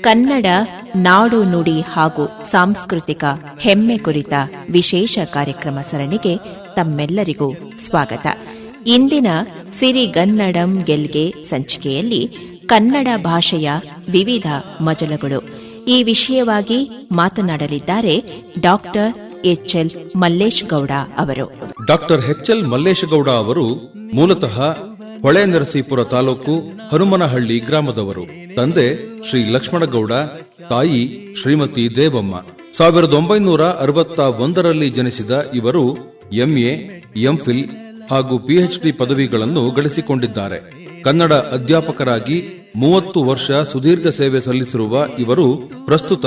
ಕನ್ನಡ ನಾಡು ನುಡಿ ಹಾಗೂ ಸಾಂಸ್ಕೃತಿಕ ಹೆಮ್ಮೆ ಕುರಿತ ವಿಶೇಷ ಕಾರ್ಯಕ್ರಮ ಸರಣಿಗೆ ತಮ್ಮೆಲ್ಲರಿಗೂ ಸ್ವಾಗತ. ಇಂದಿನ ಸಿರಿಗನ್ನಡಂ ಗೆಲ್ಗೆ ಸಂಚಿಕೆಯಲ್ಲಿ ಕನ್ನಡ ಭಾಷೆಯ ವಿವಿಧ ಮಜಲಗಳು. ಈ ವಿಷಯವಾಗಿ ಮಾತನಾಡಲಿದ್ದಾರೆ ಡಾಕ್ಟರ್ ಎಚ್ಎಲ್ ಮಲ್ಲೇಶ್ ಗೌಡ ಅವರು. ಡಾಕ್ಟರ್ ಎಚ್ಎಲ್ ಮಲ್ಲೇಶಗೌಡ ಅವರು ಮೂಲತಃ ಹೊಳೆ ನರಸೀಪುರ ತಾಲೂಕು ಹನುಮನಹಳ್ಳಿ ಗ್ರಾಮದವರು. ತಂದೆ ಶ್ರೀ ಲಕ್ಷ್ಮಣಗೌಡ, ತಾಯಿ ಶ್ರೀಮತಿ ದೇವಮ್ಮ. ಸಾವಿರದ ಒಂಬೈನೂರ ಅರವತ್ತ ಒಂದರಲ್ಲಿ ಜನಿಸಿದ ಇವರು ಎಂಎ, ಎಂಫಿಲ್ ಹಾಗೂ ಪಿಎಚ್ಡಿ ಪದವಿಗಳನ್ನು ಗಳಿಸಿಕೊಂಡಿದ್ದಾರೆ. ಕನ್ನಡ ಅಧ್ಯಾಪಕರಾಗಿ ಮೂವತ್ತು ವರ್ಷ ಸುದೀರ್ಘ ಸೇವೆ ಸಲ್ಲಿಸಿರುವ ಇವರು ಪ್ರಸ್ತುತ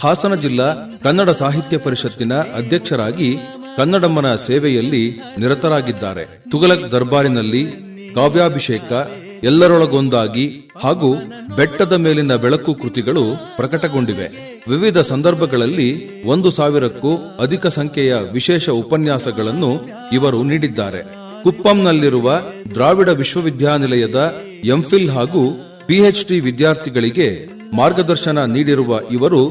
ಹಾಸನ ಜಿಲ್ಲಾ ಕನ್ನಡ ಸಾಹಿತ್ಯ ಪರಿಷತ್ತಿನ ಅಧ್ಯಕ್ಷರಾಗಿ ಕನ್ನಡಮ್ಮನ ಸೇವೆಯಲ್ಲಿ ನಿರತರಾಗಿದ್ದಾರೆ. ತುಗಲಕ್ ದರ್ಬಾರಿನಲ್ಲಿ ಕಾವ್ಯಾಭಿಷೇಕ ಎಲ್ಲರೊಳಗೊಂದಾಗಿ ಹಾಗೂ ಬೆಟ್ಟದ ಮೇಲಿನ ಬೆಳಕು ಕೃತಿಗಳು ಪ್ರಕಟಗೊಂಡಿವೆ. ವಿವಿಧ ಸಂದರ್ಭಗಳಲ್ಲಿ ಒಂದು ಸಾವಿರಕ್ಕೂ ಅಧಿಕ ಸಂಖ್ಯೆಯ ವಿಶೇಷ ಉಪನ್ಯಾಸಗಳನ್ನು ಇವರು ನೀಡಿದ್ದಾರೆ. ಕುಪ್ಪಂನಲ್ಲಿರುವ ದ್ರಾವಿಡ ವಿಶ್ವವಿದ್ಯಾನಿಲಯದ ಎಂಫಿಲ್ ಹಾಗೂ ಪಿಎಚ್ಡಿ ವಿದ್ಯಾರ್ಥಿಗಳಿಗೆ ಮಾರ್ಗದರ್ಶನ ನೀಡಿರುವ ಇವರು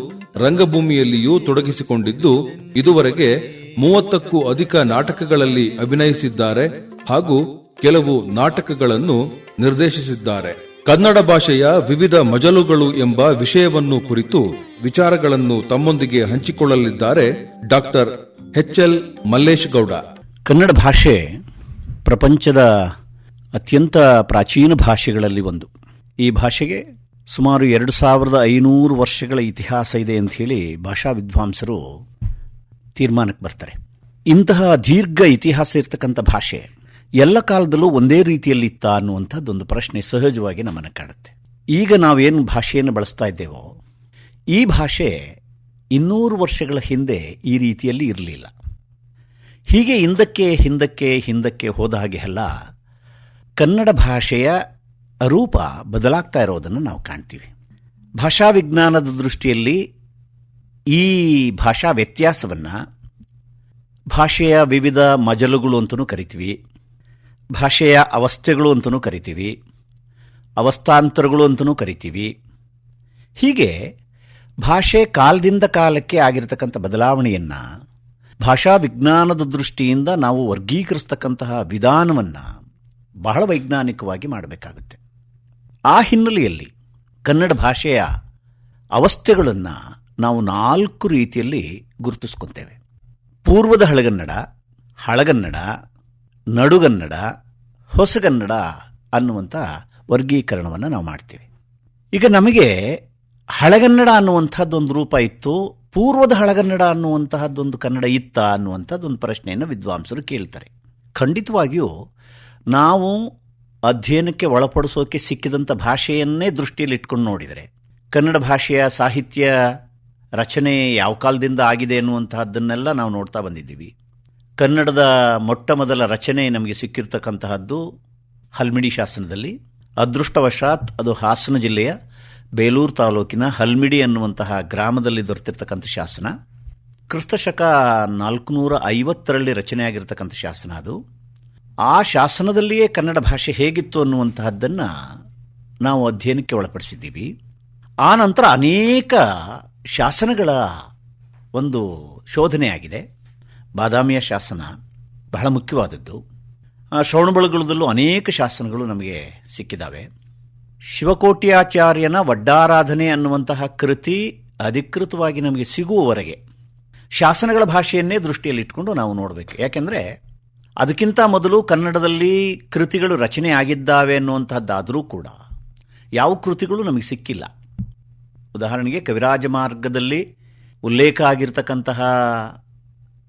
ರಂಗಭೂಮಿಯಲ್ಲಿಯೂ ತೊಡಗಿಸಿಕೊಂಡಿದ್ದು, ಇದುವರೆಗೆ ಮೂವತ್ತಕ್ಕೂ ಅಧಿಕ ನಾಟಕಗಳಲ್ಲಿ ಅಭಿನಯಿಸಿದ್ದಾರೆ. ಹಾಗೂ ಕೆಲವು ನಾಟಕಗಳನ್ನು ನಿರ್ದೇಶಿಸಿದ್ದಾರೆ. ಕನ್ನಡ ಭಾಷೆಯ ವಿವಿಧ ಮಜಲುಗಳು ಎಂಬ ವಿಷಯವನ್ನು ಕುರಿತು ವಿಚಾರಗಳನ್ನು ತಮ್ಮೊಂದಿಗೆ ಹಂಚಿಕೊಳ್ಳಲಿದ್ದಾರೆ doctor H L Mallesh Gowda Kannada ಭಾಷೆ ಪ್ರಪಂಚದ ಅತ್ಯಂತ ಪ್ರಾಚೀನ ಭಾಷೆಗಳಲ್ಲಿ ಒಂದು. ಈ ಭಾಷೆಗೆ ಸುಮಾರು ಎರಡು ಸಾವಿರದ ಐನೂರು ವರ್ಷಗಳ ಇತಿಹಾಸ ಇದೆ ಅಂತ ಹೇಳಿ ಭಾಷಾ ವಿದ್ವಾಂಸರು ತೀರ್ಮಾನಕ್ಕೆ ಬರ್ತಾರೆ. ಇಂತಹ ದೀರ್ಘ ಇತಿಹಾಸ ಇರತಕ್ಕಂಥ ಭಾಷೆ ಎಲ್ಲ ಕಾಲದಲ್ಲೂ ಒಂದೇ ರೀತಿಯಲ್ಲಿ ಇತ್ತ ಅನ್ನುವಂಥದ್ದೊಂದು ಪ್ರಶ್ನೆ ಸಹಜವಾಗಿ ನಮ್ಮನ್ನು ಕಾಡುತ್ತೆ. ಈಗ ನಾವೇನು ಭಾಷೆಯನ್ನು ಬಳಸ್ತಾ ಇದ್ದೇವೋ, ಈ ಭಾಷೆ ಇನ್ನೂರು ವರ್ಷಗಳ ಹಿಂದೆ ಈ ರೀತಿಯಲ್ಲಿ ಇರಲಿಲ್ಲ. ಹೀಗೆ ಹಿಂದಕ್ಕೆ ಹಿಂದಕ್ಕೆ ಹಿಂದಕ್ಕೆ ಹೋದ ಹಾಗೆ ಅಲ್ಲ, ಕನ್ನಡ ಭಾಷೆಯ ರೂಪ ಬದಲಾಗ್ತಾ ಇರೋದನ್ನು ನಾವು ಕಾಣ್ತೀವಿ. ಭಾಷಾ ವಿಜ್ಞಾನದ ದೃಷ್ಟಿಯಲ್ಲಿ ಈ ಭಾಷಾ ವ್ಯತ್ಯಾಸವನ್ನು ಭಾಷೆಯ ವಿವಿಧ ಮಜಲುಗಳು ಅಂತಲೂ ಕರಿತೀವಿ. ಭಾಷೆಯ ಅವಸ್ಥೆಗಳು ಅಂತಲೂ ಕರಿತೀವಿ, ಅವಸ್ಥಾಂತರಗಳು ಅಂತಲೂ ಕರಿತೀವಿ. ಹೀಗೆ ಭಾಷೆ ಕಾಲದಿಂದ ಕಾಲಕ್ಕೆ ಆಗಿರತಕ್ಕಂಥ ಬದಲಾವಣೆಯನ್ನು, ಭಾಷಾ ವಿಜ್ಞಾನದ ದೃಷ್ಟಿಯಿಂದ ನಾವು ವರ್ಗೀಕರಿಸ್ತಕ್ಕಂತಹ ವಿಧಾನವನ್ನು ಬಹಳ ವೈಜ್ಞಾನಿಕವಾಗಿ ಮಾಡಬೇಕಾಗುತ್ತೆ. ಆ ಹಿನ್ನೆಲೆಯಲ್ಲಿ ಕನ್ನಡ ಭಾಷೆಯ ಅವಸ್ಥೆಗಳನ್ನು ನಾವು ನಾಲ್ಕು ರೀತಿಯಲ್ಲಿ ಗುರುತಿಸ್ಕೊತೇವೆ. ಪೂರ್ವದ ಹಳಗನ್ನಡ ಹಳಗನ್ನಡ ನಡುಗನ್ನಡ, ಹೊಸಗನ್ನಡ ಅನ್ನುವಂಥ ವರ್ಗೀಕರಣವನ್ನು ನಾವು ಮಾಡ್ತೀವಿ. ಈಗ ನಮಗೆ ಹಳಗನ್ನಡ ಅನ್ನುವಂಥದ್ದೊಂದು ರೂಪ ಇತ್ತು, ಪೂರ್ವದ ಹಳಗನ್ನಡ ಅನ್ನುವಂತಹದ್ದೊಂದು ಕನ್ನಡ ಇತ್ತ ಅನ್ನುವಂಥದ್ದೊಂದು ಪ್ರಶ್ನೆಯನ್ನು ವಿದ್ವಾಂಸರು ಕೇಳ್ತಾರೆ. ಖಂಡಿತವಾಗಿಯೂ ನಾವು ಅಧ್ಯಯನಕ್ಕೆ ಒಳಪಡಿಸೋಕೆ ಸಿಕ್ಕಿದಂಥ ಭಾಷೆಯನ್ನೇ ದೃಷ್ಟಿಯಲ್ಲಿ ಇಟ್ಕೊಂಡು ನೋಡಿದರೆ, ಕನ್ನಡ ಭಾಷೆಯ ಸಾಹಿತ್ಯ ರಚನೆ ಯಾವ ಕಾಲದಿಂದ ಆಗಿದೆ ಅನ್ನುವಂತಹದ್ದನ್ನೆಲ್ಲ ನಾವು ನೋಡ್ತಾ ಬಂದಿದ್ದೀವಿ. ಕನ್ನಡದ ಮೊಟ್ಟ ಮೊದಲ ರಚನೆ ನಮಗೆ ಸಿಕ್ಕಿರ್ತಕ್ಕಂತಹದ್ದು ಹಲ್ಮಿಡಿ ಶಾಸನದಲ್ಲಿ. ಅದೃಷ್ಟವಶಾತ್ ಅದು ಹಾಸನ ಜಿಲ್ಲೆಯ ಬೇಲೂರು ತಾಲೂಕಿನ ಹಲ್ಮಿಡಿ ಅನ್ನುವಂತಹ ಗ್ರಾಮದಲ್ಲಿ ದೊರೆತಿರ್ತಕ್ಕಂಥ ಶಾಸನ. ಕ್ರಿಸ್ತಶಕ ನಾಲ್ಕುನೂರ ಐವತ್ತರಲ್ಲಿ ರಚನೆಯಾಗಿರ್ತಕ್ಕಂಥ ಶಾಸನ ಅದು. ಆ ಶಾಸನದಲ್ಲಿಯೇ ಕನ್ನಡ ಭಾಷೆ ಹೇಗಿತ್ತು ಅನ್ನುವಂತಹದ್ದನ್ನು ನಾವು ಅಧ್ಯಯನಕ್ಕೆ ಒಳಪಡಿಸಿದ್ದೀವಿ. ಆ ನಂತರ ಅನೇಕ ಶಾಸನಗಳ ಒಂದು ಶೋಧನೆಯಾಗಿದೆ. ಬಾದಾಮಿಯ ಶಾಸನ ಬಹಳ ಮುಖ್ಯವಾದದ್ದು. ಶ್ರವಣಬಳಗುಳದಲ್ಲೂ ಅನೇಕ ಶಾಸನಗಳು ನಮಗೆ ಸಿಕ್ಕಿದ್ದಾವೆ ಶಿವಕೋಟ್ಯಾಚಾರ್ಯನ ವಡ್ಡಾರಾಧನೆ ಅನ್ನುವಂತಹ ಕೃತಿ ಅಧಿಕೃತವಾಗಿ ನಮಗೆ ಸಿಗುವವರೆಗೆ ಶಾಸನಗಳ ಭಾಷೆಯನ್ನೇ ದೃಷ್ಟಿಯಲ್ಲಿ ಇಟ್ಕೊಂಡು ನಾವು ನೋಡಬೇಕು. ಯಾಕೆಂದರೆ ಅದಕ್ಕಿಂತ ಮೊದಲು ಕನ್ನಡದಲ್ಲಿ ಕೃತಿಗಳು ರಚನೆ ಆಗಿದ್ದಾವೆ ಅನ್ನುವಂತಹದ್ದಾದರೂ ಕೂಡ ಯಾವ ಕೃತಿಗಳು ನಮಗೆ ಸಿಕ್ಕಿಲ್ಲ. ಉದಾಹರಣೆಗೆ ಕವಿರಾಜ ಮಾರ್ಗದಲ್ಲಿ ಉಲ್ಲೇಖ ಆಗಿರ್ತಕ್ಕಂತಹ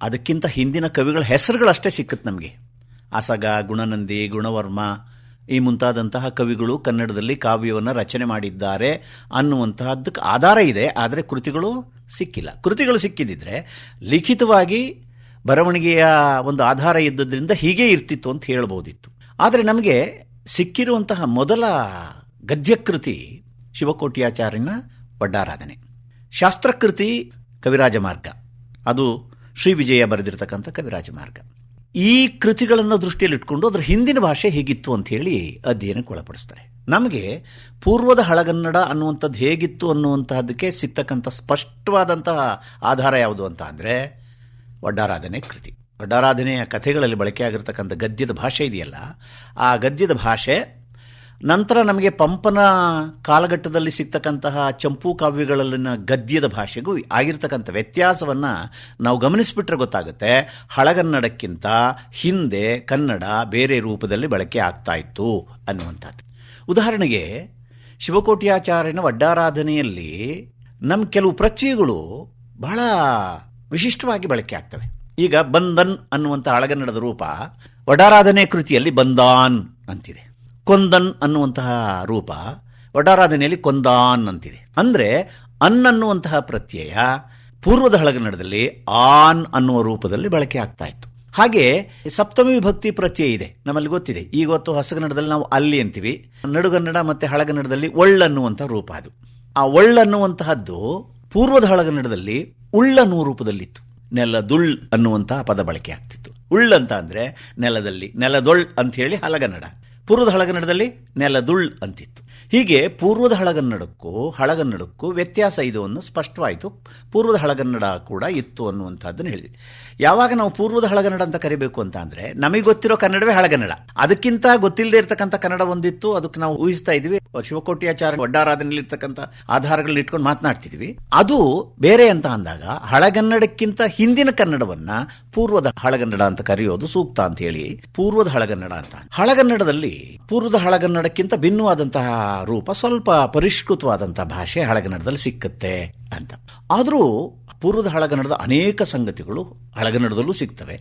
ಅದಕ್ಕಿಂತ ಹಿಂದಿನ ಕವಿಗಳ ಹೆಸರುಗಳಷ್ಟೇ ಸಿಕ್ಕುತ್ತೆ ನಮಗೆ. ಅಸಗ ಗುಣನಂದಿ, ಗುಣವರ್ಮ ಈ ಮುಂತಾದಂತಹ ಕವಿಗಳು ಕನ್ನಡದಲ್ಲಿ ಕಾವ್ಯವನ್ನು ರಚನೆ ಮಾಡಿದ್ದಾರೆ ಅನ್ನುವಂತಹದ್ದಕ್ಕೆ ಆಧಾರ ಇದೆ, ಆದರೆ ಕೃತಿಗಳು ಸಿಕ್ಕಿಲ್ಲ. ಕೃತಿಗಳು ಸಿಕ್ಕಿದ್ರೆ ಲಿಖಿತವಾಗಿ ಬರವಣಿಗೆಯ ಒಂದು ಆಧಾರ ಇದ್ದದ್ರಿಂದ ಹೀಗೆ ಇರ್ತಿತ್ತು ಅಂತ ಹೇಳ್ಬೋದಿತ್ತು. ಆದರೆ ನಮಗೆ ಸಿಕ್ಕಿರುವಂತಹ ಮೊದಲ ಗದ್ಯಕೃತಿ ಶಿವಕೋಟಿಯಾಚಾರ್ಯನ ವಡ್ಡಾರಾಧನೆ ಶಾಸ್ತ್ರಕೃತಿ ಕವಿರಾಜ ಮಾರ್ಗ ಅದು ಶ್ರೀ ವಿಜಯ ಬರೆದಿರತಕ್ಕಂಥ ಕವಿರಾಜ ಮಾರ್ಗ. ಈ ಕೃತಿಗಳನ್ನು ದೃಷ್ಟಿಯಲ್ಲಿಟ್ಕೊಂಡು ಅದರ ಹಿಂದಿನ ಭಾಷೆ ಹೇಗಿತ್ತು ಅಂತ ಹೇಳಿ ಅಧ್ಯಯನಕ್ಕೆ ಒಳಪಡಿಸ್ತಾರೆ ನಮಗೆ ಪೂರ್ವದ ಹಳಗನ್ನಡ ಅನ್ನುವಂಥದ್ದು ಹೇಗಿತ್ತು ಅನ್ನುವಂತಹದಕ್ಕೆ ಸಿಗ್ತಕ್ಕಂಥ ಸ್ಪಷ್ಟವಾದಂತಹ ಆಧಾರ ಯಾವುದು ಅಂತ ಅಂದರೆ ಒಡ್ಡಾರಾಧನೆ ಕೃತಿ. ಒಡ್ಡಾರಾಧನೆಯ ಕಥೆಗಳಲ್ಲಿ ಬಳಕೆಯಾಗಿರ್ತಕ್ಕಂಥ ಗದ್ಯದ ಭಾಷೆ ಇದೆಯಲ್ಲ, ಆ ಗದ್ಯದ ಭಾಷೆ ನಂತರ ನಮಗೆ ಪಂಪನ ಕಾಲಘಟ್ಟದಲ್ಲಿ ಸಿಗ್ತಕ್ಕಂತಹ ಚಂಪು ಕಾವ್ಯಗಳಲ್ಲಿನ ಗದ್ಯದ ಭಾಷೆಗೂ ಆಗಿರ್ತಕ್ಕಂಥ ವ್ಯತ್ಯಾಸವನ್ನು ನಾವು ಗಮನಿಸಿಬಿಟ್ರೆ ಗೊತ್ತಾಗುತ್ತೆ. ಹಳಗನ್ನಡಕ್ಕಿಂತ ಹಿಂದೆ ಕನ್ನಡ ಬೇರೆ ರೂಪದಲ್ಲಿ ಬಳಕೆ ಆಗ್ತಾ ಇತ್ತು ಅನ್ನುವಂಥದ್ದು. ಉದಾಹರಣೆಗೆ, ಶಿವಕೋಟ್ಯಾಚಾರ್ಯನ ವಡ್ಡಾರಾಧನೆಯಲ್ಲಿ ನಮ್ಮ ಕೆಲವು ಪ್ರತ್ಯಯಗಳು ಬಹಳ ವಿಶಿಷ್ಟವಾಗಿ ಬಳಕೆ ಆಗ್ತವೆ. ಈಗ ಬಂದನ್ ಅನ್ನುವಂಥ ಹಳಗನ್ನಡದ ರೂಪ ವಡಾರಾಧನೆ ಕೃತಿಯಲ್ಲಿ ಬಂದಾನ್ ಅಂತಿದೆ. ಕೊಂದನ್ ಅನ್ನುವಂತಹ ರೂಪ ವಡಾರಾಧನೆಯಲ್ಲಿ ಕೊಂದಾನ್ ಅಂತಿದೆ. ಅಂದ್ರೆ ಅನ್ ಅನ್ನುವಂತಹ ಪ್ರತ್ಯಯ ಪೂರ್ವದ ಹಳಗನ್ನಡದಲ್ಲಿ ಆನ್ ಅನ್ನುವ ರೂಪದಲ್ಲಿ ಬಳಕೆ ಆಗ್ತಾ ಇತ್ತು. ಹಾಗೆ ಸಪ್ತಮಿ ವಿಭಕ್ತಿ ಪ್ರತ್ಯಯ ಇದೆ, ನಮ್ಮಲ್ಲಿ ಗೊತ್ತಿದೆ. ಈಗ ಹೊತ್ತು ಹೊಸಗನ್ನಡದಲ್ಲಿ ನಾವು ಅಲ್ಲಿ ಅಂತೀವಿ, ನಡುಗನ್ನಡ ಮತ್ತೆ ಹಳಗನ್ನಡದಲ್ಲಿ ಒಳ್ಳನ್ನುವಂತಹ ರೂಪ ಅದು. ಆ ಒಳ್ಳನ್ನುವಂತಹದ್ದು ಪೂರ್ವದ ಹಳಗನ್ನಡದಲ್ಲಿ ಉಳ್ಳನ್ನುವ ರೂಪದಲ್ಲಿತ್ತು. ನೆಲದುಳ್ ಅನ್ನುವಂತಹ ಪದ ಬಳಕೆ ಆಗ್ತಿತ್ತು. ಉಳ್ಳಂತ ಅಂದ್ರೆ ನೆಲದಲ್ಲಿ, ನೆಲದೊಳ್ ಅಂತ ಹೇಳಿ ಹಳಗನ್ನಡ ಪೂರ್ವದ ಹಳಗನ್ನಡದಲ್ಲಿ ನೆಲದುಳ್ ಅಂತಿತ್ತು. ಹೀಗೆ ಪೂರ್ವದ ಹಳಗನ್ನಡಕ್ಕೂ ಹಳಗನ್ನಡಕ್ಕೂ ವ್ಯತ್ಯಾಸ ಇದು ಅನ್ನೋ ಸ್ಪಷ್ಟವಾಯಿತು. ಪೂರ್ವದ ಹಳಗನ್ನಡ ಕೂಡ ಇತ್ತು ಅನ್ನುವಂಥದ್ದನ್ನು ಹೇಳಿದ್ವಿ ಯಾವಾಗ ನಾವು ಪೂರ್ವದ ಹಳಗನ್ನಡ ಅಂತ ಕರಿಬೇಕು ಅಂತ ಅಂದರೆ ನಮಗೆ ಗೊತ್ತಿರೋ ಕನ್ನಡವೇ ಹಳಗನ್ನಡ ಅದಕ್ಕಿಂತ ಗೊತ್ತಿಲ್ಲದೆ ಇರತಕ್ಕಂಥ ಕನ್ನಡ ಒಂದಿತ್ತು, ಅದಕ್ಕೆ ನಾವು ಊಹಿಸ್ತಾ ಇದೀವಿ ಶಿವಕೋಟಿಯಾಚಾರ್ಯ ವಡ್ಡಾರಾಧನೆಯಲ್ಲಿ ಇರ್ತಕ್ಕಂಥ ಆಧಾರಗಳನ್ನ ಇಟ್ಕೊಂಡು ಮಾತನಾಡ್ತಿದ್ವಿ. ಅದು ಬೇರೆ ಅಂತ ಅಂದಾಗ ಹಳಗನ್ನಡಕ್ಕಿಂತ ಹಿಂದಿನ ಕನ್ನಡವನ್ನ ಪೂರ್ವದ ಹಳಗನ್ನಡ ಅಂತ ಕರೆಯೋದು ಸೂಕ್ತ ಅಂತ ಹೇಳಿ ಪೂರ್ವದ ಹಳಗನ್ನಡ ಅಂತ ಹಳಗನ್ನಡದಲ್ಲಿ ಪೂರ್ವದ ಹಳಗನ್ನಡಕ್ಕಿಂತ ಭಿನ್ನವಾದಂತಹ ರೂಪ ಸ್ವಲ್ಪ ಪರಿಷ್ಕೃತವಾದಂತಹ ಭಾಷೆ ಹಳಗನ್ನಡದಲ್ಲಿ ಸಿಕ್ಕುತ್ತೆ ಅಂತ. ಆದರೂ ಪೂರ್ವದ ಹಳಗನ್ನಡದ ಅನೇಕ ಸಂಗತಿಗಳು ಹಳಗನ್ನಡದಲ್ಲೂ ಸಿಗ್ತವೆ.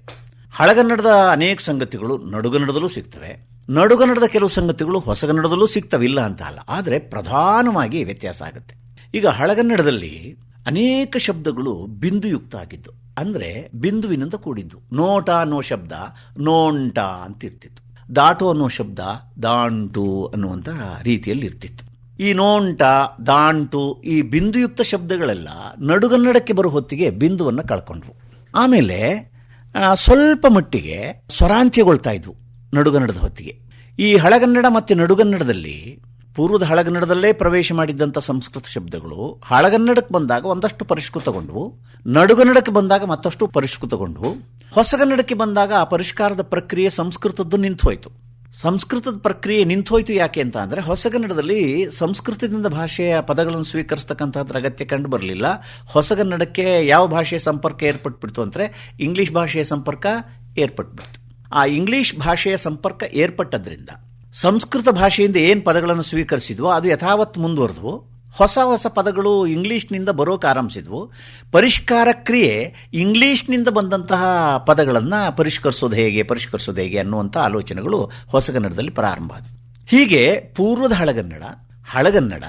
ಹಳಗನ್ನಡದ ಅನೇಕ ಸಂಗತಿಗಳು ನಡುಗನ್ನಡದಲ್ಲೂ ಸಿಗ್ತವೆ. ನಡುಗನ್ನಡದ ಕೆಲವು ಸಂಗತಿಗಳು ಹೊಸಗನ್ನಡದಲ್ಲೂ ಸಿಗ್ತವಿಲ್ಲ ಅಂತ ಅಲ್ಲ. ಆದರೆ ಪ್ರಧಾನವಾಗಿ ವ್ಯತ್ಯಾಸ ಆಗುತ್ತೆ. ಈಗ ಹಳಗನ್ನಡದಲ್ಲಿ ಅನೇಕ ಶಬ್ದಗಳು ಬಿಂದುಯುಕ್ತ ಆಗಿದ್ದು ಅಂದರೆ ಬಿಂದುವಿನಿಂದ ಕೂಡಿದ್ದು. ನೋಟ ಅನ್ನೋ ಶಬ್ದ, ನೋಂಟ ಅಂತ ಇರ್ತಿತ್ತು. ದಾಟು ಅನ್ನೋ ಶಬ್ದ, ದಾಂಟು ಅನ್ನುವಂಥ ರೀತಿಯಲ್ಲಿ ಇರ್ತಿತ್ತು. ಈ ನೋಂಟ, ದಾಂಟು, ಈ ಬಿಂದುಯುಕ್ತ ಶಬ್ದಗಳೆಲ್ಲ ನಡುಗನ್ನಡಕ್ಕೆ ಬರೋ ಹೊತ್ತಿಗೆ ಬಿಂದುವನ್ನು ಕಳ್ಕೊಂಡ್ವು. ಆಮೇಲೆ ಸ್ವಲ್ಪ ಮಟ್ಟಿಗೆ ಸ್ವರಾಂತ್ಯಗೊಳ್ತಾ ಇದ್ವು. ನಡುಗನ್ನಡದ ಹೊತ್ತಿಗೆ. ಈ ಹಳಗನ್ನಡ ಮತ್ತು ನಡುಗನ್ನಡದಲ್ಲಿ ಪೂರ್ವದ ಹಳಗನ್ನಡದಲ್ಲೇ ಪ್ರವೇಶ ಮಾಡಿದ್ದಂಥ ಸಂಸ್ಕೃತ ಶಬ್ದಗಳು ಹಳಗನ್ನಡಕ್ಕೆ ಬಂದಾಗ ಒಂದಷ್ಟು ಪರಿಷ್ಕೃತಗೊಂಡವು, ನಡುಗನ್ನಡಕ್ಕೆ ಬಂದಾಗ ಮತ್ತಷ್ಟು ಪರಿಷ್ಕೃತಗೊಂಡವು, ಹೊಸಗನ್ನಡಕ್ಕೆ ಬಂದಾಗ ಆ ಪರಿಷ್ಕಾರದ ಪ್ರಕ್ರಿಯೆ ಸಂಸ್ಕೃತದ್ದು ನಿಂತು ಹೋಯಿತು ಸಂಸ್ಕೃತದ ಪ್ರಕ್ರಿಯೆ ನಿಂತೋಯ್ತು ಯಾಕೆ ಅಂತ ಅಂದರೆ ಹೊಸಗನ್ನಡದಲ್ಲಿ ಸಂಸ್ಕೃತದಿಂದ ಭಾಷೆಯ ಪದಗಳನ್ನು ಸ್ವೀಕರಿಸ್ತಕ್ಕಂಥದ್ರ ಅಗತ್ಯ ಕಂಡು ಬರಲಿಲ್ಲ. ಹೊಸಗನ್ನಡಕ್ಕೆ ಯಾವ ಭಾಷೆಯ ಸಂಪರ್ಕ ಏರ್ಪಟ್ಬಿಡ್ತು ಅಂದ್ರೆ ಇಂಗ್ಲಿಷ್ ಭಾಷೆಯ ಸಂಪರ್ಕ ಏರ್ಪಟ್ಬಿಡ್ತು. ಆ ಇಂಗ್ಲಿಷ್ ಭಾಷೆಯ ಸಂಪರ್ಕ ಏರ್ಪಟ್ಟದ್ರಿಂದ ಸಂಸ್ಕೃತ ಭಾಷೆಯಿಂದ ಏನು ಪದಗಳನ್ನು ಸ್ವೀಕರಿಸಿದ್ವೋ ಅದು ಯಥಾವತ್ ಮುಂದುವರೆದ್ವು. ಹೊಸ ಹೊಸ ಪದಗಳು ಇಂಗ್ಲಿಷ್ನಿಂದ ಬರೋಕೆ ಆರಂಭಿಸಿದ್ವು. ಪರಿಷ್ಕಾರ ಕ್ರಿಯೆ ಇಂಗ್ಲಿಷ್ನಿಂದ ಬಂದಂತಹ ಪದಗಳನ್ನು ಪರಿಷ್ಕರಿಸೋದು ಹೇಗೆ ಪರಿಷ್ಕರಿಸೋದು ಹೇಗೆ ಅನ್ನುವಂಥ ಆಲೋಚನೆಗಳು ಹೊಸಗನ್ನಡದಲ್ಲಿ ಪ್ರಾರಂಭ ಆದವು. ಹೀಗೆ ಪೂರ್ವದ ಹಳಗನ್ನಡ ಹಳಗನ್ನಡ,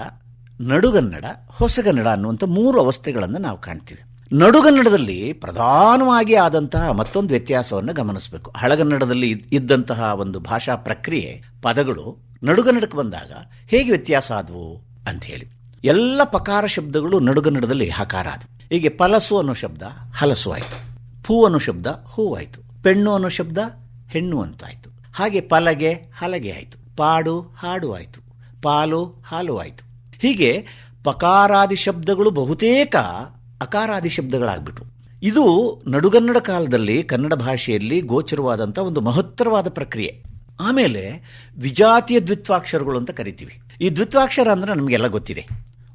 ನಡುಗನ್ನಡ, ಹೊಸಗನ್ನಡ ಅನ್ನುವಂಥ ಮೂರು ಅವಸ್ಥೆಗಳನ್ನು ನಾವು ಕಾಣ್ತೀವಿ. ನಡುಗನ್ನಡದಲ್ಲಿ ಪ್ರಧಾನವಾಗಿ ಆದಂತಹ ಮತ್ತೊಂದು ವ್ಯತ್ಯಾಸವನ್ನು ಗಮನಿಸಬೇಕು. ಹಳಗನ್ನಡದಲ್ಲಿ ಇದ್- ಇದ್ದಂತಹ ಒಂದು ಭಾಷಾ ಪ್ರಕ್ರಿಯೆ, ಪದಗಳು ನಡುಗನ್ನಡಕ್ಕೆ ಬಂದಾಗ ಹೇಗೆ ವ್ಯತ್ಯಾಸ ಆದವು ಅಂತ ಹೇಳಿ. ಎಲ್ಲ ಪಕಾರ ಶಬ್ದಗಳು ನಡುಗನ್ನಡದಲ್ಲಿ ಹಕಾರ ಆದವು. ಹೀಗೆ ಪಲಸು ಅನ್ನೋ ಶಬ್ದ ಹಲಸು ಆಯಿತು. ಪೂ ಅನ್ನೋ ಶಬ್ದ ಹೂವಾಯಿತು ಪೆಣ್ಣು ಅನ್ನೋ ಶಬ್ದ ಹೆಣ್ಣು ಅಂತ ಅಂತಾಯ್ತು ಹಾಗೆ ಪಲಗೆ ಹಲಗೆ ಆಯಿತು. ಪಾಡು ಹಾಡು ಆಯಿತು. ಪಾಲು ಹಾಲು ಆಯಿತು. ಹೀಗೆ ಪಕಾರಾದಿ ಶಬ್ದಗಳು ಬಹುತೇಕ ಅಕಾರಾದಿ ಶಬ್ದಗಳಾಗ್ಬಿಟ್ವು. ಇದು ನಡುಗನ್ನಡ ಕಾಲದಲ್ಲಿ ಕನ್ನಡ ಭಾಷೆಯಲ್ಲಿ ಗೋಚರವಾದಂಥ ಒಂದು ಮಹತ್ತರವಾದ ಪ್ರಕ್ರಿಯೆ. ಆಮೇಲೆ ವಿಜಾತಿಯ ದ್ವಿತ್ವಾಕ್ಷರಗಳು ಅಂತ ಕರಿತೀವಿ. ಈ ದ್ವಿತ್ವಾಕ್ಷರ ಅಂದ್ರೆ ನಮಗೆಲ್ಲ ಗೊತ್ತಿದೆ.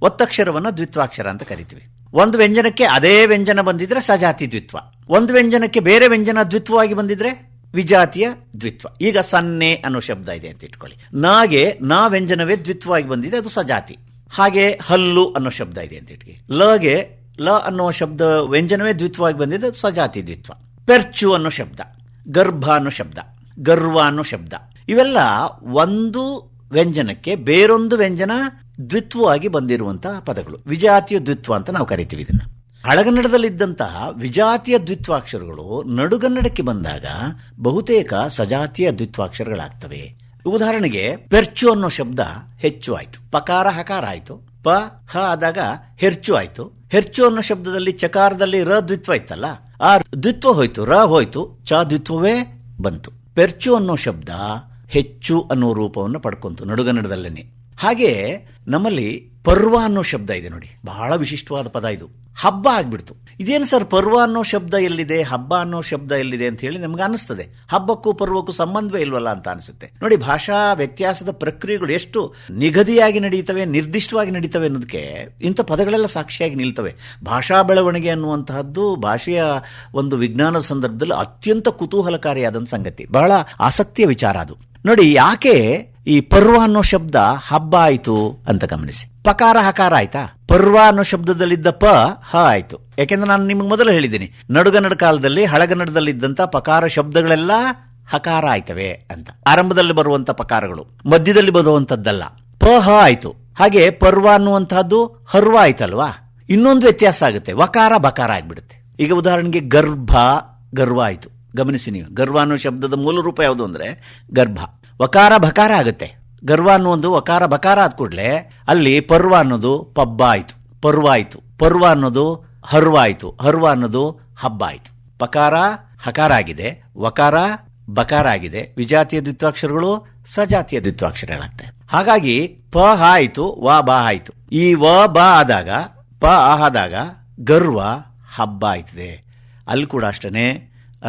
ಒತ್ತಕ್ಷರವನ್ನು ದ್ವಿತ್ವಾಕ್ಷರ ಅಂತ ಕರಿತೀವಿ. ಒಂದು ವ್ಯಂಜನಕ್ಕೆ ಅದೇ ವ್ಯಂಜನ ಬಂದಿದ್ರೆ ಸಜಾತಿ ದ್ವಿತ್ವ. ಒಂದು ವ್ಯಂಜನಕ್ಕೆ ಬೇರೆ ವ್ಯಂಜನ ದ್ವಿತ್ವವಾಗಿ ಬಂದಿದ್ರೆ ವಿಜಾತಿಯ ದ್ವಿತ್ವ. ಈಗ ಸನ್ನೆ ಅನ್ನೋ ಶಬ್ದ ಇದೆ ಅಂತ ಇಟ್ಕೊಳ್ಳಿ. ನಾಗೆ, ನಾ ವ್ಯಂಜನವೇ ದ್ವಿತ್ವವಾಗಿ ಬಂದಿದೆ, ಅದು ಸಜಾತಿ. ಹಾಗೆ ಹಲ್ಲು ಅನ್ನೋ ಶಬ್ದ ಇದೆ ಅಂತ ಇಟ್ಕೊಳ್ಳಿ. ಲಗೆ ಲ ಅನ್ನೋ ಶಬ್ದ ವ್ಯಂಜನವೇ ದ್ವಿತ್ವವಾಗಿ ಬಂದಿದೆ ಸ್ವಜಾತಿ ದ್ವಿತ್ವ. ಪೆರ್ಚು ಅನ್ನೋ ಶಬ್ದ, ಗರ್ಭ ಅನ್ನೋ ಶಬ್ದ, ಗರ್ವ ಅನ್ನೋ ಶಬ್ದ. ಇವೆಲ್ಲ ಒಂದು ವ್ಯಂಜನಕ್ಕೆ ಬೇರೊಂದು ವ್ಯಂಜನ ದ್ವಿತ್ವವಾಗಿ ಬಂದಿರುವಂತಹ ಪದಗಳು. ವಿಜಾತಿಯ ದ್ವಿತ್ವ ಅಂತ ನಾವು ಕರಿತೀವಿ ಇದನ್ನ. ಹಳಗನ್ನಡದಲ್ಲಿದ್ದಂತಹ ವಿಜಾತಿಯ ದ್ವಿತ್ವಾಕ್ಷರಗಳು ನಡುಗನ್ನಡಕ್ಕೆ ಬಂದಾಗ ಬಹುತೇಕ ಸಜಾತಿಯ ದ್ವಿತ್ವಾಕ್ಷರಗಳಾಗ್ತವೆ. ಉದಾಹರಣೆಗೆ ಪೆರ್ಚು ಅನ್ನೋ ಶಬ್ದ ಹೆಚ್ಚು ಆಯ್ತು. ಪಕಾರ ಹಕಾರ ಆಯ್ತು. ಪ, ಹ ಆದಾಗ ಹೆರ್ಚು ಆಯ್ತು. ಹೆರ್ಚು ಅನ್ನೋ ಶಬ್ದದಲ್ಲಿ ಚಕಾರದಲ್ಲಿ ರ ದ್ವಿತ್ವ ಇತ್ತಲ್ಲ, ಆ ದ್ವಿತ್ವ ಹೋಯ್ತು, ರ ಹೋಯ್ತು, ಚ ದ್ವಿತ್ವವೇ ಬಂತು. ಪೆರ್ಚು ಅನ್ನೋ ಶಬ್ದ ಹೆಚ್ಚು ಅನ್ನೋ ರೂಪವನ್ನು ಪಡ್ಕೊಂತು ನಡುಗನ್ನಡದಲ್ಲೇನೆ ಹಾಗೆ ನಮ್ಮಲ್ಲಿ ಪರ್ವ ಅನ್ನೋ ಶಬ್ದ ಇದೆ ನೋಡಿ. ಬಹಳ ವಿಶಿಷ್ಟವಾದ ಪದ ಇದು. ಹಬ್ಬ ಆಗ್ಬಿಡ್ತು. ಇದೇನು ಸರ್ ಪರ್ವ ಅನ್ನೋ ಶಬ್ದ ಎಲ್ಲಿದೆ? ಹಬ್ಬ ಅನ್ನೋ ಶಬ್ದ ಎಲ್ಲಿದೆ ಅಂತ ಹೇಳಿ ನಮ್ಗೆ ಅನಿಸ್ತದೆ. ಹಬ್ಬಕ್ಕೂ ಪರ್ವಕ್ಕೂ ಸಂಬಂಧವೇ ಇಲ್ವಲ್ಲ ಅಂತ ಅನಿಸುತ್ತೆ. ನೋಡಿ ಭಾಷಾ ವ್ಯತ್ಯಾಸದ ಪ್ರಕ್ರಿಯೆಗಳು ಎಷ್ಟು ನಿಗದಿಯಾಗಿ ನಡೀತವೆ, ನಿರ್ದಿಷ್ಟವಾಗಿ ನಡೀತವೆ ಅನ್ನೋದಕ್ಕೆ ಇಂಥ ಪದಗಳೆಲ್ಲ ಸಾಕ್ಷಿಯಾಗಿ ನಿಲ್ತವೆ. ಭಾಷಾ ಬೆಳವಣಿಗೆ ಅನ್ನುವಂತಹದ್ದು ಭಾಷೆಯ ಒಂದು ವಿಜ್ಞಾನದ ಸಂದರ್ಭದಲ್ಲಿ ಅತ್ಯಂತ ಕುತೂಹಲಕಾರಿಯಾದಂಥ ಸಂಗತಿ. ಬಹಳ ಆಸಕ್ತಿಯ ವಿಚಾರ ಅದು. ನೋಡಿ, ಯಾಕೆ ಈ ಪರ್ವ ಅನ್ನೋ ಶಬ್ದ ಹಬ್ಬ ಆಯಿತು ಅಂತ ಗಮನಿಸಿ. ಪಕಾರ ಹಕಾರ ಆಯ್ತಾ? ಪರ್ವ ಅನ್ನೋ ಶಬ್ದದಲ್ಲಿದ್ದ ಪ, ಹ ಆಯ್ತು. ಯಾಕೆಂದ್ರೆ ನಾನು ನಿಮಗೆ ಮೊದಲು ಹೇಳಿದ್ದೀನಿ ನಡುಗನ್ನಡ ಕಾಲದಲ್ಲಿ ಹಳಗನ್ನಡದಲ್ಲಿದ್ದಂತ ಪಕಾರ ಶಬ್ದಗಳೆಲ್ಲ ಹಕಾರ ಆಯ್ತವೆ ಅಂತ. ಆರಂಭದಲ್ಲಿ ಬರುವಂತ ಪಕಾರಗಳು, ಮಧ್ಯದಲ್ಲಿ ಬರುವಂತದ್ದಲ್ಲ. ಪ, ಹ ಆಯ್ತು. ಹಾಗೆ ಪರ್ವ ಅನ್ನುವಂತಹದ್ದು ಹರ್ವ ಆಯ್ತಲ್ವಾ? ಇನ್ನೊಂದು ವ್ಯತ್ಯಾಸ ಆಗುತ್ತೆ, ವಕಾರ ಬಕಾರ ಆಗ್ಬಿಡುತ್ತೆ. ಈಗ ಉದಾಹರಣೆಗೆ ಗರ್ಭ, ಗರ್ವ ಆಯ್ತು. ಗಮನಿಸಿ ನೀವು, ಗರ್ವ ಅನ್ನೋ ಶಬ್ದದ ಮೂಲ ರೂಪ ಯಾವುದು ಅಂದ್ರೆ ಗರ್ಭ. ವಕಾರ ಬಕಾರ ಆಗುತ್ತೆ. ಗರ್ವ ಒಂದು ವಕಾರ ಬಕಾರ ಆದ ಕೂಡಲೇ ಅಲ್ಲಿ ಪರ್ವ ಅನ್ನೋದು ಪಬ್ಬ ಆಯಿತು ಪರ್ವ ಆಯಿತು ಪರ್ವ ಅನ್ನೋದು ಹರ್ವ ಆಯಿತು ಹರ್ವ ಅನ್ನೋದು ಹಬ್ಬ ಆಯಿತು ಪಕಾರ ಹಕಾರ ಆಗಿದೆ, ವಕಾರ ಬಕಾರ ಆಗಿದೆ. ವಿಜಾತಿಯ ದ್ವಿತ್ವಾಕ್ಷರಗಳು ಸಜಾತಿಯ ದ್ವಿತ್ವಾಕ್ಷರಗಳಾಗ್ತವೆ ಹಾಗಾಗಿ ಪ ಹ ಆಯಿತು ವ ಬ ಆಯ್ತು ಈ ವ ಬ ಆದಾಗ, ಪ ಆದಾಗ ಗರ್ವ ಹಬ್ಬ ಆಯ್ತದೆ ಅಲ್ಲಿ ಕೂಡ ಅಷ್ಟೇ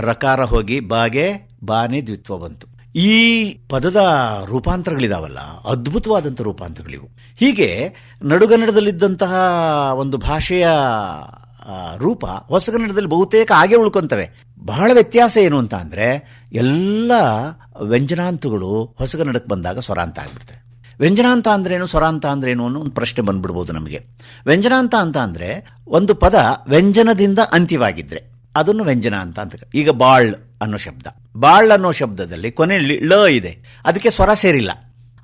ರಕಾರ ಹೋಗಿ ಬಾಗೆ, ಬಾನೆ ದ್ವಿತ್ವ ಬಂತು. ಈ ಪದದ ರೂಪಾಂತರಗಳಿದಾವಲ್ಲ, ಅದ್ಭುತವಾದಂಥ ರೂಪಾಂತರಗಳಿವು. ಹೀಗೆ ನಡುಗನ್ನಡದಲ್ಲಿದ್ದಂತಹ ಒಂದು ಭಾಷೆಯ ರೂಪ ಹೊಸಗನ್ನಡದಲ್ಲಿ ಬಹುತೇಕ ಹಾಗೆ ಉಳ್ಕೊಂತವೆ. ಬಹಳ ವ್ಯತ್ಯಾಸ ಏನು ಅಂತ ಅಂದರೆ, ಎಲ್ಲ ವ್ಯಂಜನಾಂತಗಳು ಹೊಸಗನ್ನಡಕ್ಕೆ ಬಂದಾಗ ಸ್ವರಾಂತ ಆಗ್ಬಿಡ್ತವೆ. ವ್ಯಂಜನಾಂತ ಅಂದ್ರೇನು, ಸ್ವರಾಂತ ಅಂದ್ರೇನು ಅನ್ನೋ ಒಂದು ಪ್ರಶ್ನೆ ಬಂದ್ಬಿಡ್ಬೋದು ನಮಗೆ. ವ್ಯಂಜನಾಂತ ಅಂತ ಅಂದರೆ, ಒಂದು ಪದ ವ್ಯಂಜನದಿಂದ ಅಂತ್ಯವಾಗಿದ್ರೆ, ಅದನ್ನು ವ್ಯಂಜನ ಅಂತ ಅಂತ ಈಗ ಬಾಳ್ ಅನ್ನೋ ಶಬ್ದ. ಬಾಳ್ ಅನ್ನೋ ಶಬ್ದದಲ್ಲಿ ಕೊನೆಯಲ್ಲಿ ಳ ಇದೆ. ಅದಕ್ಕೆ ಸ್ವರ ಸೇರಿಲ್ಲ.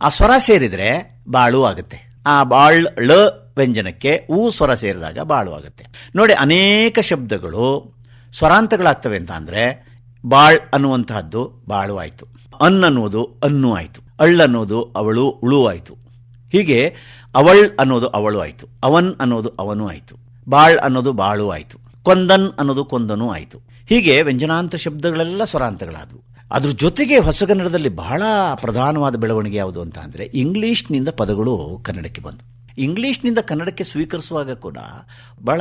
ಆ ಸ್ವರ ಸೇರಿದ್ರೆ ಬಾಳು ಆಗುತ್ತೆ. ಆ ಬಾಳ್ ಳ ವ್ಯಂಜನಕ್ಕೆ ಊ ಸ್ವರ ಸೇರಿದಾಗ ಬಾಳು ಆಗುತ್ತೆ. ನೋಡಿ, ಅನೇಕ ಶಬ್ದಗಳು ಸ್ವರಾಂತಗಳಾಗ್ತವೆ ಅಂತ ಅಂದ್ರೆ ಬಾಳ್ ಅನ್ನುವಂತಹದ್ದು ಬಾಳು ಆಯ್ತು. ಅನ್ ಅನ್ನೋದು ಅನ್ನು ಆಯ್ತು. ಅಳ್ ಅನ್ನೋದು ಅವಳು, ಉಳು ಆಯ್ತು. ಹೀಗೆ ಅವಳ್ ಅನ್ನೋದು ಅವಳು ಆಯ್ತು. ಅವನ್ ಅನ್ನೋದು ಅವನು ಆಯ್ತು. ಬಾಳ್ ಅನ್ನೋದು ಬಾಳು ಆಯ್ತು. ಕೊಂದನ್ ಅನ್ನೋದು ಕೊಂದನು ಆಯ್ತು. ಹೀಗೆ ವ್ಯಂಜನಾಂತ ಶಬ್ದಗಳೆಲ್ಲ ಸ್ವರಾಂತಗಳಾದವು. ಅದ್ರ ಜೊತೆಗೆ ಹೊಸಗನ್ನಡದಲ್ಲಿ ಬಹಳ ಪ್ರಧಾನವಾದ ಬೆಳವಣಿಗೆ ಯಾವುದು ಅಂತ ಅಂದರೆ ಇಂಗ್ಲಿಷ್ನಿಂದ ಪದಗಳು ಕನ್ನಡಕ್ಕೆ ಬಂದವು ಇಂಗ್ಲೀಷ್ನಿಂದ ಕನ್ನಡಕ್ಕೆ ಸ್ವೀಕರಿಸುವಾಗ ಕೂಡ ಬಹಳ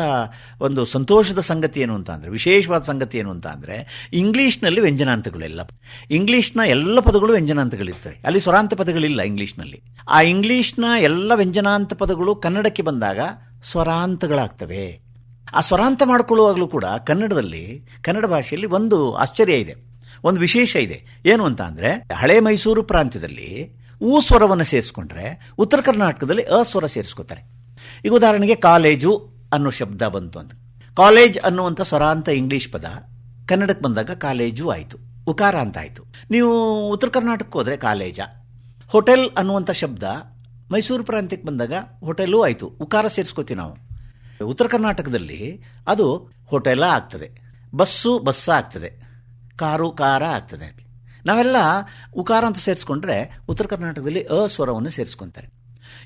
ಒಂದು ಸಂತೋಷದ ಸಂಗತಿ ಏನು ಅಂತ ಅಂದರೆ, ವಿಶೇಷವಾದ ಸಂಗತಿ ಏನು ಅಂತ ಅಂದರೆ ಇಂಗ್ಲೀಷ್ನಲ್ಲಿ ವ್ಯಂಜನಾಂತಗಳೆಲ್ಲ. ಇಂಗ್ಲೀಷ್ನ ಎಲ್ಲ ಪದಗಳು ವ್ಯಂಜನಾಂತಗಳಿರ್ತವೆ. ಅಲ್ಲಿ ಸ್ವರಾಂತ ಪದಗಳಿಲ್ಲ ಇಂಗ್ಲೀಷ್ನಲ್ಲಿ. ಆ ಇಂಗ್ಲೀಷ್ನ ಎಲ್ಲ ವ್ಯಂಜನಾಂತ ಪದಗಳು ಕನ್ನಡಕ್ಕೆ ಬಂದಾಗ ಸ್ವರಾಂತಗಳಾಗ್ತವೆ. ಆ ಸ್ವರಾಂತ ಮಾಡಿಕೊಳ್ಳುವಾಗಲೂ ಕೂಡ ಕನ್ನಡದಲ್ಲಿ, ಕನ್ನಡ ಭಾಷೆಯಲ್ಲಿ ಒಂದು ಆಶ್ಚರ್ಯ ಇದೆ, ಒಂದು ವಿಶೇಷ ಇದೆ. ಏನು ಅಂತ ಅಂದರೆ, ಹಳೆ ಮೈಸೂರು ಪ್ರಾಂತ್ಯದಲ್ಲಿ ಊ ಸ್ವರವನ್ನು ಸೇರಿಸ್ಕೊಂಡ್ರೆ ಉತ್ತರ ಕರ್ನಾಟಕದಲ್ಲಿ ಅಸ್ವರ ಸೇರಿಸ್ಕೋತಾರೆ. ಈಗ ಉದಾಹರಣೆಗೆ ಕಾಲೇಜು ಅನ್ನೋ ಶಬ್ದ ಬಂತು ಅಂತ. ಕಾಲೇಜ್ ಅನ್ನುವಂಥ ಸ್ವರಾಂತ ಇಂಗ್ಲಿಷ್ ಪದ ಕನ್ನಡಕ್ಕೆ ಬಂದಾಗ ಕಾಲೇಜು ಆಯಿತು, ಉಕಾರ ಅಂತ ಆಯಿತು. ನೀವು ಉತ್ತರ ಕರ್ನಾಟಕಕ್ಕೆ ಹೋದರೆ ಕಾಲೇಜ, ಹೋಟೆಲ್ ಅನ್ನುವಂಥ ಶಬ್ದ ಮೈಸೂರು ಪ್ರಾಂತ್ಯಕ್ಕೆ ಬಂದಾಗ ಹೋಟೆಲು ಆಯಿತು, ಉಕಾರ ಸೇರಿಸ್ಕೋತೀವಿ ನಾವು. ಉತ್ತರ ಕರ್ನಾಟಕದಲ್ಲಿ ಅದು ಹೋಟೆಲ ಆಗ್ತದೆ. ಬಸ್ಸು ಬಸ್ಸ ಆಗ್ತದೆ. ಕಾರು ಕಾರ ಆಗ್ತದೆ ನಾವೆಲ್ಲ ಉಕಾರ ಅಂತ ಸೇರಿಸ್ಕೊಂಡ್ರೆ ಉತ್ತರ ಕರ್ನಾಟಕದಲ್ಲಿ ಅ ಸ್ವರವನ್ನು ಸೇರಿಸ್ಕೊಂತಾರೆ.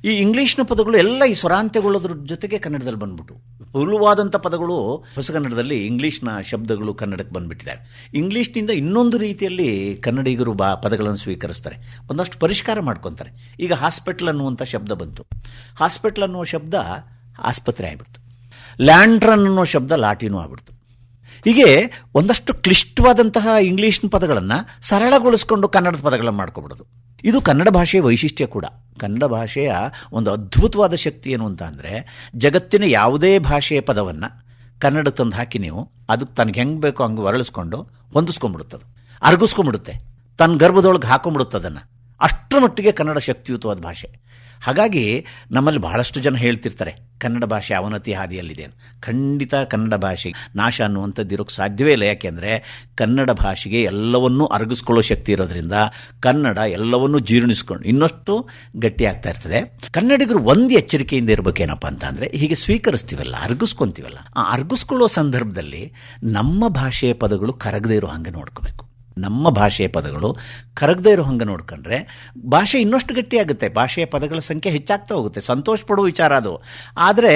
ಈ ಇಂಗ್ಲಿಷ್ನ ಪದಗಳು ಎಲ್ಲ ಈ ಸ್ವರಾಂತ್ಯಗೊಳ್ಳೋದ್ರ ಜೊತೆಗೆ ಕನ್ನಡದಲ್ಲಿ ಬಂದ್ಬಿಟ್ಟು ಪುಲುವಾದಂಥ ಪದಗಳು ಹೊಸ ಕನ್ನಡದಲ್ಲಿ ಇಂಗ್ಲಿಷ್ನ ಶಬ್ದಗಳು ಕನ್ನಡಕ್ಕೆ ಬಂದ್ಬಿಟ್ಟಿದ್ದಾರೆ ಇಂಗ್ಲೀಷ್ನಿಂದ ಇನ್ನೊಂದು ರೀತಿಯಲ್ಲಿ ಕನ್ನಡಿಗರು ಬಾ ಪದಗಳನ್ನು ಸ್ವೀಕರಿಸ್ತಾರೆ. ಒಂದಷ್ಟು ಪರಿಷ್ಕಾರ ಮಾಡ್ಕೊತಾರೆ. ಈಗ ಹಾಸ್ಪಿಟ್ಲ್ ಅನ್ನುವಂಥ ಶಬ್ದ ಬಂತು. ಹಾಸ್ಪಿಟ್ಲ್ ಅನ್ನುವ ಶಬ್ದ ಆಸ್ಪತ್ರೆ ಆಗ್ಬಿಡ್ತು. ಲ್ಯಾಂಡ್ರನ್ ಅನ್ನೋ ಶಬ್ದ ಲಾಟಿನೂ ಆಗ್ಬಿಡ್ತು. ಹೀಗೆ ಒಂದಷ್ಟು ಕ್ಲಿಷ್ಟವಾದಂತಹ ಇಂಗ್ಲೀಷ್ನ ಪದಗಳನ್ನು ಸರಳಗೊಳಿಸ್ಕೊಂಡು ಕನ್ನಡದ ಪದಗಳನ್ನು ಮಾಡ್ಕೊಬಿಡೋದು. ಇದು ಕನ್ನಡ ಭಾಷೆಯ ವೈಶಿಷ್ಟ್ಯ ಕೂಡ. ಕನ್ನಡ ಭಾಷೆಯ ಒಂದು ಅದ್ಭುತವಾದ ಶಕ್ತಿ ಏನು ಅಂತ ಅಂದರೆ ಜಗತ್ತಿನ ಯಾವುದೇ ಭಾಷೆಯ ಪದವನ್ನು ಕನ್ನಡ ತಂದು ಹಾಕಿ ನೀವು ಅದಕ್ಕೆ ತನಗೆ ಹೆಂಗೆ ಬೇಕೋ ಹಂಗೆ ಹೊರಳಿಸ್ಕೊಂಡು ಹೊಂದಿಸ್ಕೊಂಡ್ಬಿಡುತ್ತದು ಅರ್ಗಿಸ್ಕೊಂಡ್ಬಿಡುತ್ತೆ ತನ್ನ ಗರ್ಭದೊಳಗೆ ಹಾಕೊಂಡ್ಬಿಡುತ್ತದನ್ನು ಅಷ್ಟರ ಮಟ್ಟಿಗೆ ಕನ್ನಡ ಶಕ್ತಿಯುತವಾದ ಭಾಷೆ. ಹಾಗಾಗಿ ನಮ್ಮಲ್ಲಿ ಬಹಳಷ್ಟು ಜನ ಹೇಳ್ತಿರ್ತಾರೆ, ಕನ್ನಡ ಭಾಷೆ ಅವನತಿ ಹಾದಿಯಲ್ಲಿದೆ. ಖಂಡಿತ ಕನ್ನಡ ಭಾಷೆ ನಾಶ ಅನ್ನುವಂಥದ್ದು ಇರೋಕ್ಕೆ ಸಾಧ್ಯವೇ ಇಲ್ಲ. ಯಾಕೆಂದರೆ ಕನ್ನಡ ಭಾಷೆಗೆ ಎಲ್ಲವನ್ನೂ ಅರಗಿಸ್ಕೊಳ್ಳೋ ಶಕ್ತಿ ಇರೋದ್ರಿಂದ ಕನ್ನಡ ಎಲ್ಲವನ್ನೂ ಜೀರ್ಣಿಸ್ಕೊಂಡು ಇನ್ನಷ್ಟು ಗಟ್ಟಿ ಆಗ್ತಾ ಇರ್ತದೆ. ಕನ್ನಡಿಗರು ಒಂದು ಎಚ್ಚರಿಕೆಯಿಂದ ಇರಬೇಕೇನಪ್ಪ ಅಂತ ಅಂದರೆ ಹೀಗೆ ಸ್ವೀಕರಿಸ್ತೀವಲ್ಲ, ಅರ್ಗಿಸ್ಕೊಂತೀವಲ್ಲ. ಆ ಅರ್ಗಿಸ್ಕೊಳ್ಳೋ ಸಂದರ್ಭದಲ್ಲಿ ನಮ್ಮ ಭಾಷೆಯ ಪದಗಳು ಕರಗದೇ ಇರೋ ಹಾಗೆ ನೋಡ್ಕೋಬೇಕು. ನಮ್ಮ ಭಾಷೆಯ ಪದಗಳು ಕರಗದೇ ಇರೋ ಹಂಗೆ ನೋಡ್ಕೊಂಡ್ರೆ ಭಾಷೆ ಇನ್ನಷ್ಟು ಗಟ್ಟಿಯಾಗುತ್ತೆ. ಭಾಷೆಯ ಪದಗಳ ಸಂಖ್ಯೆ ಹೆಚ್ಚಾಗ್ತಾ ಹೋಗುತ್ತೆ. ಸಂತೋಷ ಪಡುವ ವಿಚಾರ ಅದು. ಆದರೆ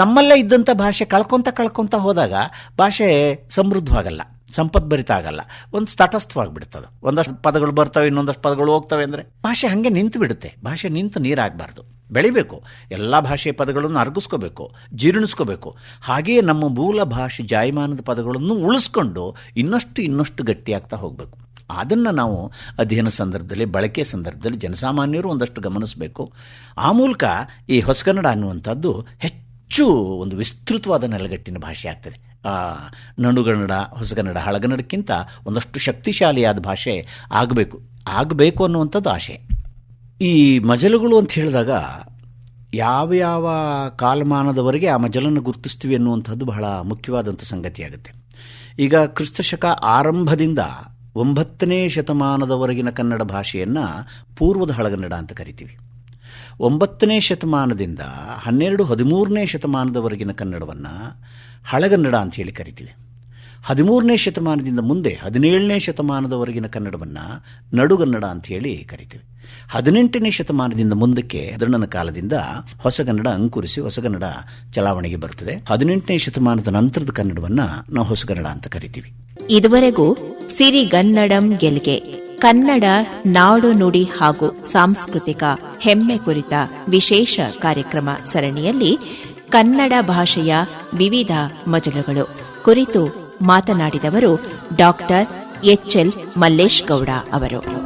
ನಮ್ಮಲ್ಲೇ ಇದ್ದಂಥ ಭಾಷೆ ಕಳ್ಕೊಂತ ಕಳ್ಕೊಂತ ಹೋದಾಗ ಭಾಷೆ ಸಮೃದ್ಧವಾಗಲ್ಲ, ಸಂಪದ್ಭರಿತ ಆಗಲ್ಲ. ಒಂದು ತಟಸ್ಥವಾಗಿಬಿಡ್ತದೆ. ಒಂದಷ್ಟು ಪದಗಳು ಬರ್ತವೆ, ಇನ್ನೊಂದಷ್ಟು ಪದಗಳು ಹೋಗ್ತವೆ ಅಂದರೆ ಭಾಷೆ ಹಾಗೆ ನಿಂತು ಬಿಡುತ್ತೆ ಭಾಷೆ ನಿಂತು ನೀರಾಗಬಾರ್ದು. ಬೆಳಿಬೇಕು. ಎಲ್ಲ ಭಾಷೆಯ ಪದಗಳನ್ನು ಅರ್ಗಿಸ್ಕೋಬೇಕು, ಜೀರ್ಣಿಸ್ಕೋಬೇಕು. ಹಾಗೆಯೇ ನಮ್ಮ ಮೂಲ ಭಾಷೆ ಜಾಯಮಾನದ ಪದಗಳನ್ನು ಉಳಿಸ್ಕೊಂಡು ಇನ್ನಷ್ಟು ಇನ್ನಷ್ಟು ಗಟ್ಟಿಯಾಗ್ತಾ ಹೋಗಬೇಕು. ಅದನ್ನು ನಾವು ಅಧ್ಯಯನ ಸಂದರ್ಭದಲ್ಲಿ ಬಳಕೆ ಸಂದರ್ಭದಲ್ಲಿ ಜನಸಾಮಾನ್ಯರು ಒಂದಷ್ಟು ಗಮನಿಸಬೇಕು. ಆ ಮೂಲಕ ಈ ಹೊಸಗನ್ನಡ ಅನ್ನುವಂಥದ್ದು ಹೆಚ್ಚು ಒಂದು ವಿಸ್ತೃತವಾದ ನೆಲಗಟ್ಟಿನ ಭಾಷೆ ಆಗ್ತದೆ. ನಡುಗನ್ನಡ, ಹೊಸಗನ್ನಡ, ಹಳಗನ್ನಡಕ್ಕಿಂತ ಒಂದಷ್ಟು ಶಕ್ತಿಶಾಲಿಯಾದ ಭಾಷೆ ಆಗಬೇಕು. ಆಗಬೇಕು ಅನ್ನುವಂಥದ್ದು ಆಶೆ. ಈ ಮಜಲುಗಳು ಅಂತ ಹೇಳಿದಾಗ ಯಾವ ಯಾವ ಕಾಲಮಾನದವರೆಗೆ ಆ ಮಜಲನ್ನು ಗುರುತಿಸ್ತೀವಿ ಅನ್ನುವಂಥದ್ದು ಬಹಳ ಮುಖ್ಯವಾದಂಥ ಸಂಗತಿಯಾಗುತ್ತೆ. ಈಗ ಕ್ರಿಸ್ತಶಕ ಆರಂಭದಿಂದ ಒಂಬತ್ತನೇ ಶತಮಾನದವರೆಗಿನ ಕನ್ನಡ ಭಾಷೆಯನ್ನು ಪೂರ್ವದ ಹಳಗನ್ನಡ ಅಂತ ಕರಿತೀವಿ. ಒಂಬತ್ತನೇ ಶತಮಾನದಿಂದ ಹನ್ನೆರಡು ಹದಿಮೂರನೇ ಶತಮಾನದವರೆಗಿನ ಕನ್ನಡವನ್ನು ಹಳಗನ್ನಡ ಅಂತ ಹೇಳಿ ಕರಿತೀವಿ. ಹದಿಮೂರನೇ ಶತಮಾನದಿಂದ ಮುಂದೆ, ಹದಿನೇಳನೇ ಶತಮಾನದವರೆಗಿನ ಕನ್ನಡವನ್ನು ನಡುಗನ್ನಡ ಅಂತ ಹೇಳಿ ಕರಿತೀವಿ. ಹದಿನೆಂಟನೇ ಶತಮಾನದಿಂದ ಮುಂದಕ್ಕೆ ಅದಣ್ಣನ ಕಾಲದಿಂದ ಹೊಸಗನ್ನಡ ಅಂಕುರಿಸಿ ಹೊಸಗನ್ನಡ ಚಲಾವಣೆಗೆ ಬರುತ್ತದೆ. ಹದಿನೆಂಟನೇ ಶತಮಾನದ ನಂತರದ ಕನ್ನಡವನ್ನು ನಾವು ಹೊಸಗನ್ನಡ ಅಂತ ಕರಿತೀವಿ. ಇದುವರೆಗೂ ಸಿರಿಗನ್ನಡಂ ಗೆಲ್ಗೆ, ಕನ್ನಡ ನಾಡು ನುಡಿ ಹಾಗೂ ಸಾಂಸ್ಕೃತಿಕ ಹೆಮ್ಮೆ ಕುರಿತ ವಿಶೇಷ ಕಾರ್ಯಕ್ರಮ ಸರಣಿಯಲ್ಲಿ ಕನ್ನಡ ಭಾಷೆಯ ವಿವಿಧ ಮಜಲುಗಳು. ಕುರಿತು ಮಾತನಾಡಿದವರು ಡಾಕ್ಟರ್ ಎಚ್ಎಲ್ ಮಲ್ಲೇಶ್ ಗೌಡ ಅವರು.